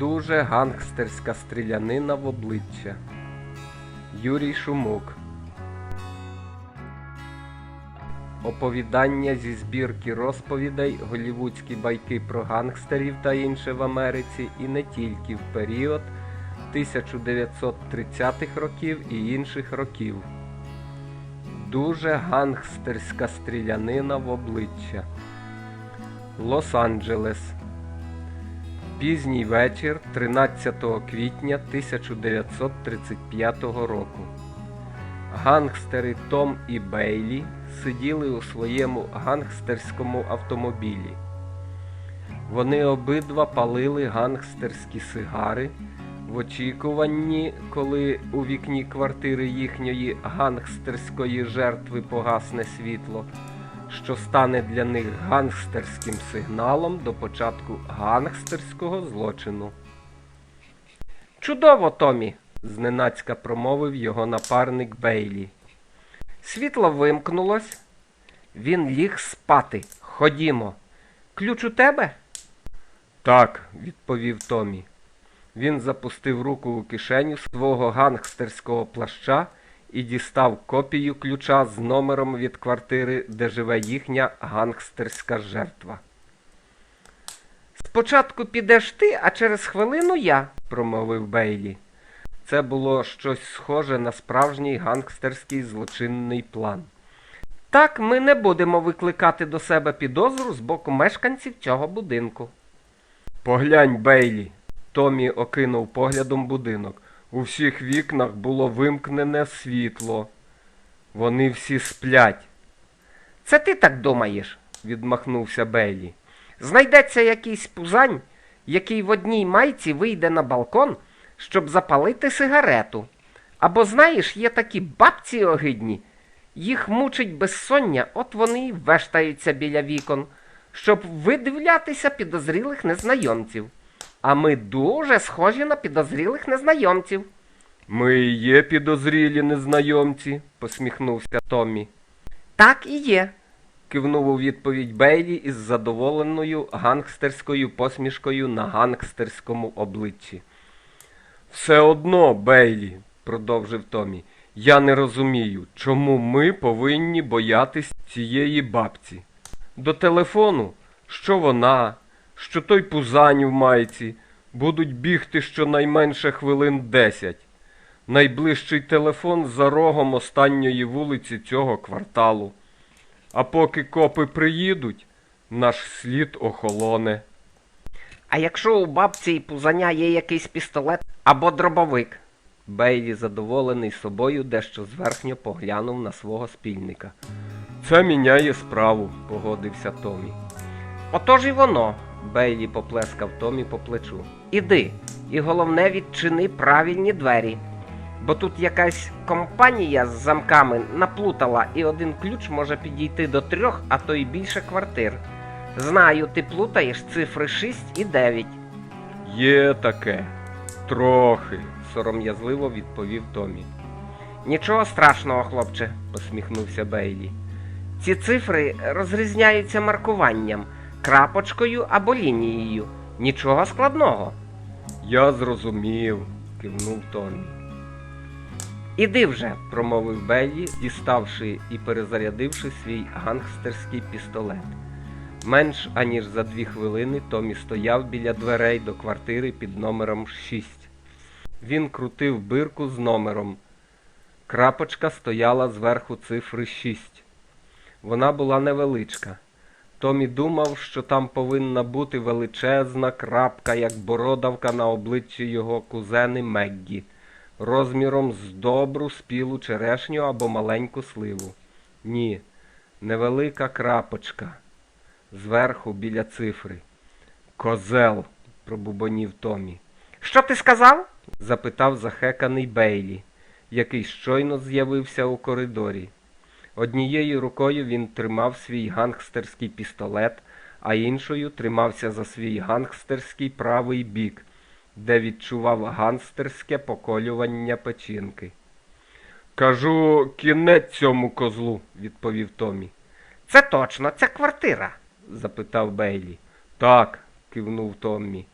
Дуже гангстерська стрілянина в обличчя. Юрій Шумук. Оповідання зі збірки розповідей голівудські байки про гангстерів та інше в Америці і не тільки в період 1930-х років і інших років. Дуже гангстерська стрілянина в обличчя. Лос-Анджелес. Пізній вечір 13 квітня 1935 року. Гангстери Том і Бейлі сиділи у своєму гангстерському автомобілі. Вони обидва палили гангстерські сигари в очікуванні, коли у вікні квартири їхньої гангстерської жертви погасне світло, що стане для них гангстерським сигналом до початку гангстерського злочину. Чудово, Томі! зненацька промовив його напарник Бейлі. Світло вимкнулось. Він ліг спати. Ходімо. Ключ у тебе? Так, відповів Томі. Він запустив руку у кишеню свого гангстерського плаща і дістав копію ключа з номером від квартири, де живе їхня гангстерська жертва. Спочатку підеш ти, а через хвилину я, промовив Бейлі. Це було щось схоже на справжній гангстерський злочинний план. Так ми не будемо викликати до себе підозру з боку мешканців цього будинку. Поглянь, Бейлі. Томі окинув поглядом будинок. У всіх вікнах було вимкнене світло. Вони всі сплять. Це ти так думаєш, відмахнувся Бейлі. Знайдеться якийсь пузань, який в одній майці вийде на балкон, щоб запалити сигарету. Або, знаєш, є такі бабці огидні, їх мучить безсоння, от вони й вештаються біля вікон, щоб видивлятися підозрілих незнайомців. А ми дуже схожі на підозрілих незнайомців. Ми і є підозрілі незнайомці, посміхнувся Томмі. Так і є, кивнув у відповідь Бейлі із задоволеною гангстерською посмішкою на гангстерському обличчі. Все одно, Бейлі, продовжив Томі, я не розумію, чому ми повинні боятись цієї бабці. До телефону, що вона, що той пузань в майці, будуть бігти щонайменше хвилин десять. Найближчий телефон за рогом останньої вулиці цього кварталу. А поки копи приїдуть, наш слід охолоне. А якщо у бабці і пузаня є якийсь пістолет або дробовик? Бейлі, задоволений собою, дещо зверхньо поглянув на свого спільника. Це міняє справу, погодився Томі. Отож і воно, Бейлі поплескав Томі по плечу. Іди, і головне відчини правильні двері. Бо тут якась компанія з замками наплутала, і один ключ може підійти до трьох, а то й більше квартир. Знаю, ти плутаєш цифри 6 і 9. Є таке. Трохи, сором'язливо відповів Томі. Нічого страшного, хлопче, посміхнувся Бейлі. Ці цифри розрізняються маркуванням, крапочкою або лінією. Нічого складного. Я зрозумів, кивнув Томі. Іди вже, промовив Бейлі, діставши і перезарядивши свій гангстерський пістолет. Менш аніж за дві хвилини Томі стояв біля дверей до квартири під номером 6. Він крутив бирку з номером. Крапочка стояла зверху цифри 6. Вона була невеличка. Томі думав, що там повинна бути величезна крапка, як бородавка на обличчі його кузени Меггі, розміром з добру спілу черешню або маленьку сливу. Ні, невелика крапочка. Зверху біля цифри. Козел, пробубонів Томі. Що ти сказав? запитав захеканий Бейлі, який щойно з'явився у коридорі. Однією рукою він тримав свій гангстерський пістолет, а іншою тримався за свій гангстерський правий бік, де відчував гангстерське поколювання печінки. Кажу, кінець цьому козлу, відповів Томі. Це точно, це квартира? запитав Бейлі. Так, кивнув Томмі.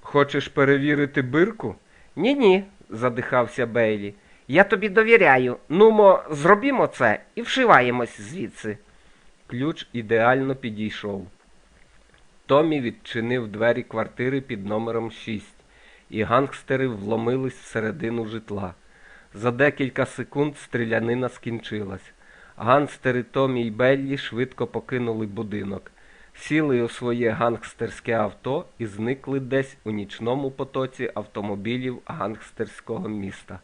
Хочеш перевірити бирку? Ні, ні, задихався Бейлі. Я тобі довіряю. Нумо, зробімо це і вшиваємось звідси. Ключ ідеально підійшов. Томі відчинив двері квартири під номером 6, і гангстери вломились всередину житла. За декілька секунд стрілянина скінчилась. Гангстери Томі і Беллі швидко покинули будинок, сіли у своє гангстерське авто і зникли десь у нічному потоці автомобілів гангстерського міста.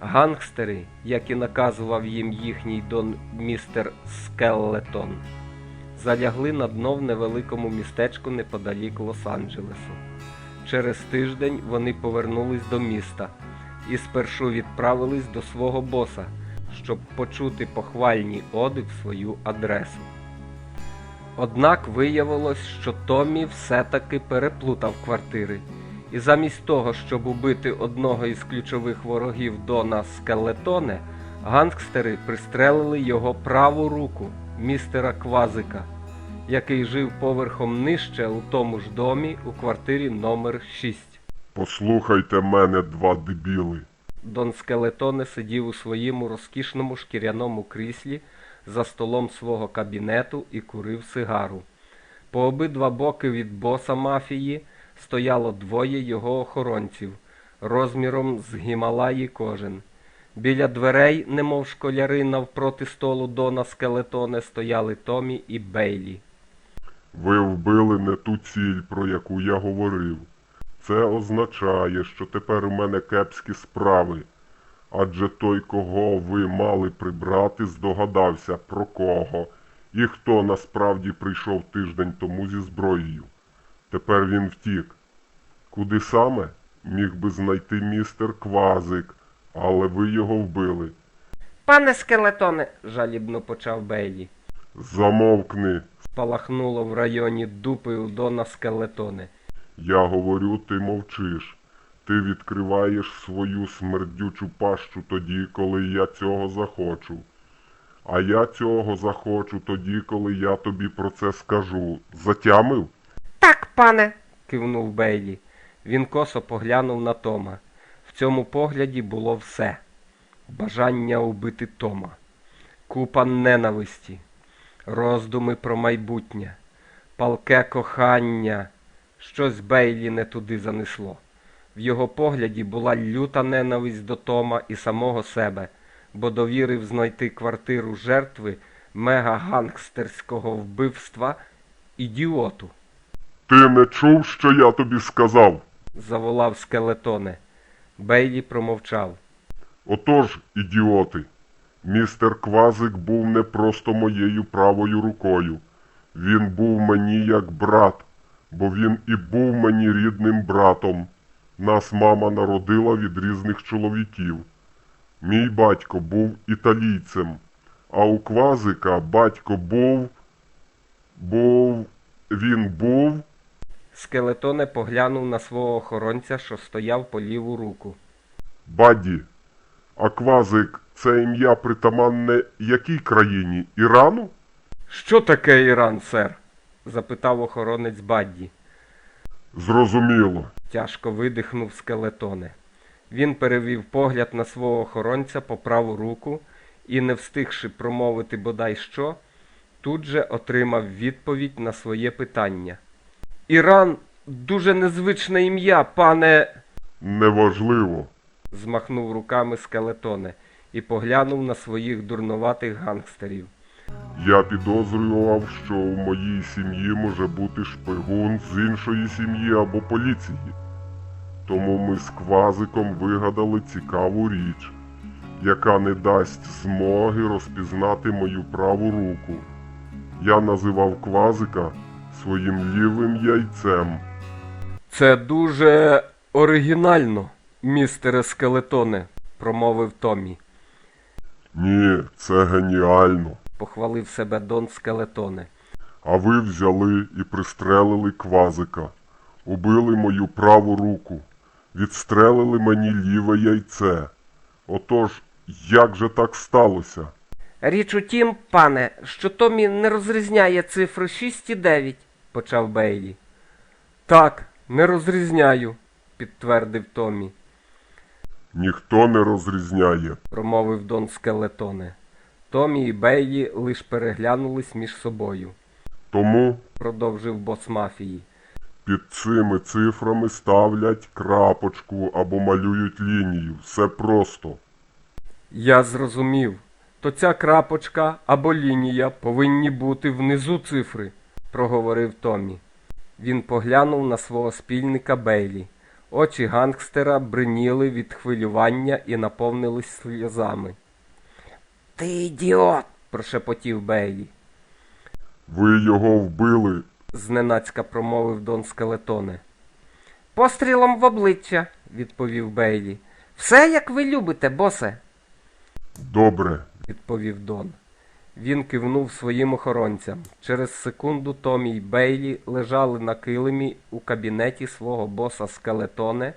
Гангстери, як і наказував їм їхній дон містер Скеллетон, залягли на дно в невеликому містечку неподалік Лос-Анджелесу. Через тиждень вони повернулись до міста і спершу відправились до свого боса, щоб почути похвальні оди в свою адресу. Однак виявилось, що Томмі все-таки переплутав квартири, і замість того, щоб убити одного із ключових ворогів Дона Скелетоне, гангстери пристрелили його праву руку, містера Квазика, який жив поверхом нижче у тому ж домі у квартирі номер 6. Послухайте мене, два дебіли. Дон Скелетоне сидів у своєму розкішному шкіряному кріслі за столом свого кабінету і курив сигару. По обидва боки від боса мафії стояло двоє його охоронців, розміром з Гімалаї кожен. Біля дверей, немов школяри навпроти столу Дона Скелетоне, стояли Томі і Бейлі. Ви вбили не ту ціль, про яку я говорив. Це означає, що тепер у мене кепські справи. Адже той, кого ви мали прибрати, здогадався про кого і хто насправді прийшов тиждень тому зі зброєю. Тепер він втік. Куди саме? Міг би знайти містер Квазик, але ви його вбили. Пане Скелетоне, жалібно почав Бейлі. Замовкни. Спалахнуло в районі дупи у Дона Скелетоне. Я говорю, ти мовчиш. Ти відкриваєш свою смердючу пащу тоді, коли я цього захочу. А я цього захочу тоді, коли я тобі про це скажу. Затямив? Так, пане, кивнув Бейлі. Він косо поглянув на Тома. В цьому погляді було все. Бажання убити Тома, купа ненависті, роздуми про майбутнє, палке кохання. Щось Бейлі не туди занесло. В його погляді була люта ненависть до Тома і самого себе, бо довірив знайти квартиру жертви мегагангстерського вбивства ідіоту. Ти не чув, що я тобі сказав? заволав скелетоне. Бейлі промовчав. Отож, ідіоти, містер Квазик був не просто моєю правою рукою. Він був мені як брат, бо він і був мені рідним братом. Нас мама народила від різних чоловіків. Мій батько був італійцем, а у Квазика батько був. був. він був. Скелетоне поглянув на свого охоронця, що стояв по ліву руку. Бадді, а Квазик це ім'я притаманне якій країні? Ірану? Що таке Іран, сер? запитав охоронець Бадді. Зрозуміло. Тяжко видихнув скелетоне. Він перевів погляд на свого охоронця по праву руку і, не встигши промовити бодай що, тут же отримав відповідь на своє питання. Іран дуже незвичне ім'я, пане. Неважливо. змахнув руками скелетоне і поглянув на своїх дурнуватих гангстерів. Я підозрював, що у моїй сім'ї може бути шпигун з іншої сім'ї або поліції. Тому ми з Квазиком вигадали цікаву річ, яка не дасть змоги розпізнати мою праву руку. Я називав Квазика своїм лівим яйцем. Це дуже оригінально, містере скелетоне, промовив Томмі. Ні, це геніально. Похвалив себе Дон Скелетоне. А ви взяли і пристрелили квазика, убили мою праву руку, відстрелили мені ліве яйце. Отож, як же так сталося? Річ у тім, пане, що Томі не розрізняє цифри 6 і 9, почав Бейлі. Так, Не розрізняю, підтвердив Томі, Ніхто не розрізняє. промовив Дон Скелетоне. Томі і Бейлі лиш переглянулись між собою, Тому продовжив бос мафії. під цими цифрами ставлять крапочку або малюють лінію. Все просто. Я зрозумів. То ця крапочка або лінія повинні бути внизу цифри, проговорив Томі. Він поглянув на свого спільника Бейлі. Очі гангстера бриніли від хвилювання і наповнились сльозами. Ти ідіот. прошепотів Бейлі. Ви його вбили. зненацька промовив Дон Скелетоне. Пострілом в обличчя, відповів Бейлі. Все як ви любите, босе. Добре. відповів Дон. Він кивнув своїм охоронцям. Через секунду Томі й Бейлі лежали на килимі у кабінеті свого боса Скелетоне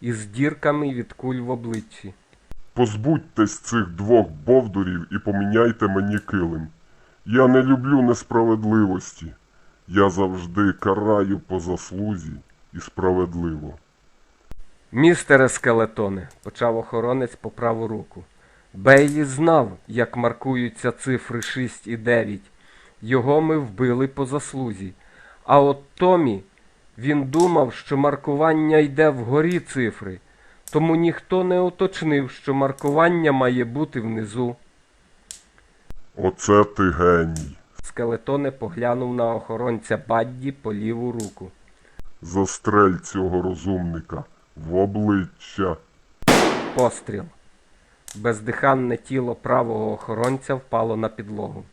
із дірками від куль в обличчі. Позбудьтесь цих двох бовдурів і поміняйте мені килим. Я не люблю несправедливості. Я завжди караю по заслузі і справедливо. Містере Скелетоне, почав охоронець по праву руку. Бейлі знав, як маркуються цифри 6 і 9. Його ми вбили по заслузі. А от Томі, він думав, що маркування йде вгорі цифри, тому ніхто не уточнив, що маркування має бути внизу. Оце ти геній. Скелетоне поглянув на охоронця Бадді по ліву руку. Застрель цього розумника в обличчя. Постріл. Бездиханне тіло правого охоронця впало на підлогу.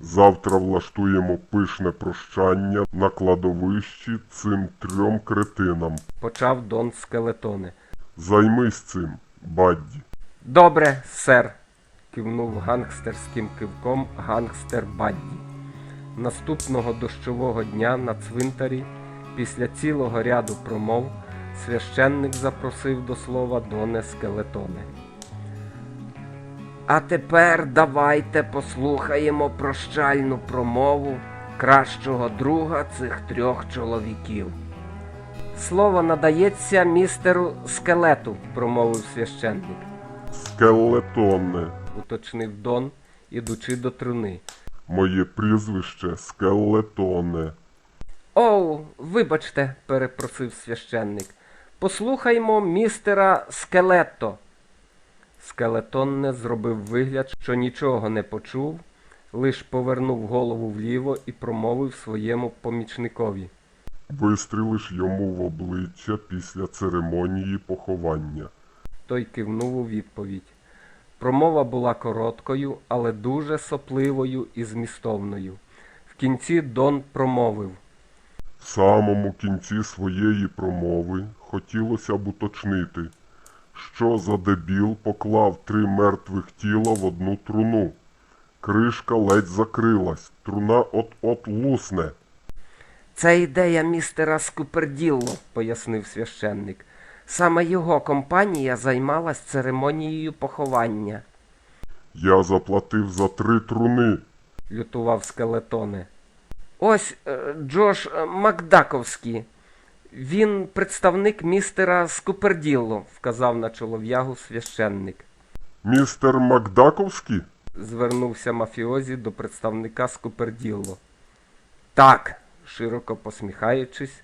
Завтра влаштуємо пишне прощання на кладовищі цим трьом кретинам. Почав Дон Скелетоне. Займись цим, Бадді. Добре, сер, кивнув гангстерським кивком гангстер Бадді. Наступного дощового дня на цвинтарі, після цілого ряду промов, священник запросив до слова Доне Скелетоне. А тепер давайте послухаємо прощальну промову кращого друга цих трьох чоловіків. Слово надається містеру скелету, промовив священник Скелетоне. уточнив Дон, ідучи до труни. Моє прізвище Скелетоне. Оу, вибачте, перепросив священник. Послухаймо містера Скелетто. Скелетонне зробив вигляд, що нічого не почув, лиш повернув голову вліво і промовив своєму помічникові. Вистрілиш йому в обличчя після церемонії поховання. Той кивнув у відповідь. Промова була короткою, але дуже сопливою і змістовною. В кінці Дон промовив. В самому кінці своєї промови хотілося б уточнити, що за дебіл поклав три мертвих тіла в одну труну. Кришка ледь закрилась, труна от-от лусне. Це ідея містера Скуперділло, пояснив священник. Саме його компанія займалась церемонією поховання, Я заплатив за три труни. лютував скелетоне. Ось е, Джош е, Макдаковський. Він представник містера Скуперділло, вказав на чолов'ягу священник. Містер Макдаковський? Звернувся мафіозі до представника Скуперділло. Так, широко посміхаючись,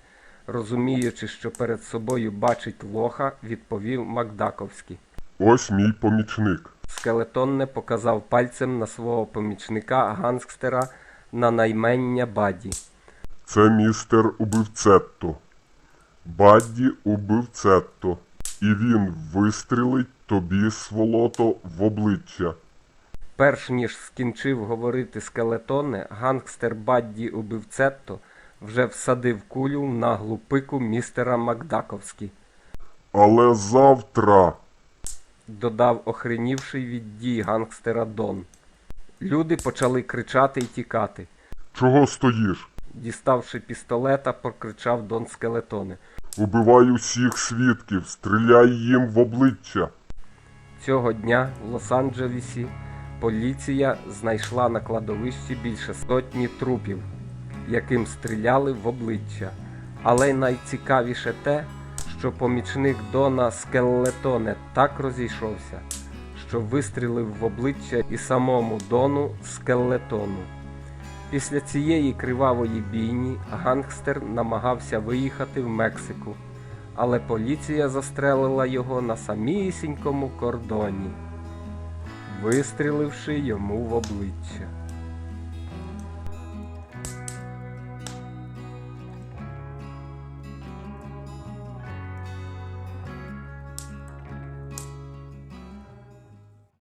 розуміючи, що перед собою бачить лоха, відповів Макдаковський. Ось мій помічник. Скелетонне показав пальцем на свого помічника гангстера на наймення Баді. Це містер Убивцетто. Бадді Убивцетто. І він вистрілить тобі, сволото, в обличчя. Перш ніж скінчив говорити скелетоне, гангстер Бадді Убивцетто вже всадив кулю в наглу пику містера Макдаковський. Але завтра. додав охренівший від дій гангстера Дон. Люди почали кричати й тікати. Чого стоїш? Діставши пістолета, прокричав Дон Скелетоне. Убивай усіх свідків, стріляй їм в обличчя. Цього дня в Лос-Анджелесі поліція знайшла на кладовищі більше сотні трупів, яким стріляли в обличчя. Але найцікавіше те, що помічник Дона Скеллетоне так розійшовся, що вистрілив в обличчя і самому Дону Скеллетону. Після цієї кривавої бійні гангстер намагався виїхати в Мексику, але поліція застрелила його на самісінькому кордоні, вистріливши йому в обличчя.